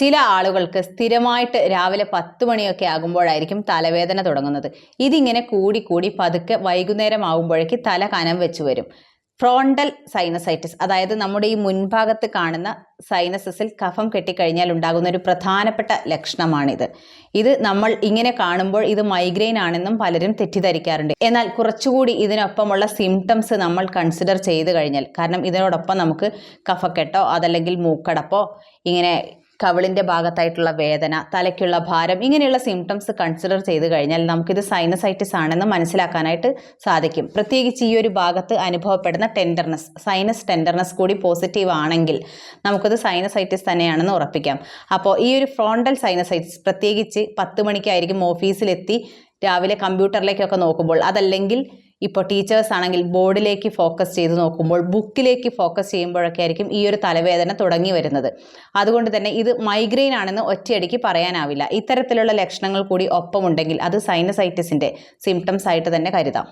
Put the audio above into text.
ചില ആളുകൾക്ക് സ്ഥിരമായിട്ട് രാവിലെ പത്ത് മണിയൊക്കെ ആകുമ്പോഴായിരിക്കും തലവേദന തുടങ്ങുന്നത്. ഇതിങ്ങനെ കൂടി കൂടി പതുക്കെ വൈകുന്നേരം ആകുമ്പോഴേക്ക് തല കനം വെച്ച് വരും. ഫ്രോണ്ടൽ സൈനസൈറ്റിസ് അതായത് നമ്മുടെ ഈ മുൻഭാഗത്ത് കാണുന്ന സൈനസസിൽ കഫം കെട്ടിക്കഴിഞ്ഞാൽ ഉണ്ടാകുന്ന ഒരു പ്രധാനപ്പെട്ട ലക്ഷണമാണിത്. ഇത് നമ്മൾ ഇങ്ങനെ കാണുമ്പോൾ ഇത് മൈഗ്രെയിൻ ആണെന്നും പലരും തെറ്റിദ്ധരിക്കാറുണ്ട്. എന്നാൽ കുറച്ചുകൂടി ഇതിനൊപ്പമുള്ള സിംറ്റംസ് നമ്മൾ കൺസിഡർ ചെയ്ത് കഴിഞ്ഞാൽ കാരണം ഇതിനോടൊപ്പം നമുക്ക് കഫക്കെട്ടോ അതല്ലെങ്കിൽ മൂക്കടപ്പോ ഇങ്ങനെ കവിളിന്റെ ഭാഗത്തായിട്ടുള്ള വേദന തലയ്ക്കുള്ള ഭാരം ഇങ്ങനെയുള്ള സിംറ്റംസ് കൺസിഡർ ചെയ്ത് കഴിഞ്ഞാൽ നമുക്കിത് സൈനസൈറ്റിസ് ആണെന്ന് മനസ്സിലാക്കാനായിട്ട് സാധിക്കും. പ്രത്യേകിച്ച് ഈ ഒരു ഭാഗത്ത് അനുഭവപ്പെടുന്ന ടെൻഡർനെസ് സൈനസ് ടെൻഡർനെസ് കൂടി പോസിറ്റീവ് ആണെങ്കിൽ നമുക്കത് സൈനസൈറ്റിസ് തന്നെയാണെന്ന് ഉറപ്പിക്കാം. അപ്പോൾ ഈ ഒരു ഫ്രോണ്ടൽ സൈനസൈറ്റിസ് പ്രത്യേകിച്ച് പത്ത് മണിക്കായിരിക്കും ഓഫീസിലെത്തി രാവിലെ കമ്പ്യൂട്ടറിലേക്കൊക്കെ നോക്കുമ്പോൾ അതല്ലെങ്കിൽ ഇപ്പോൾ ടീച്ചേഴ്സ് ആണെങ്കിൽ ബോർഡിലേക്ക് ഫോക്കസ് ചെയ്ത് നോക്കുമ്പോൾ ബുക്കിലേക്ക് ഫോക്കസ് ചെയ്യുമ്പോഴൊക്കെ ആയിരിക്കും ഈ ഒരു തലവേദന തുടങ്ങി വരുന്നത്. അതുകൊണ്ട് തന്നെ ഇത് മൈഗ്രെയിൻ ആണെന്ന് ഒറ്റയടിക്ക് പറയാനാവില്ല. ഇത്തരത്തിലുള്ള ലക്ഷണങ്ങൾ കൂടി ഒപ്പമുണ്ടെങ്കിൽ അത് സൈനസൈറ്റിസിന്റെ സിംറ്റംസ് ആയിട്ട് തന്നെ കരുതാം.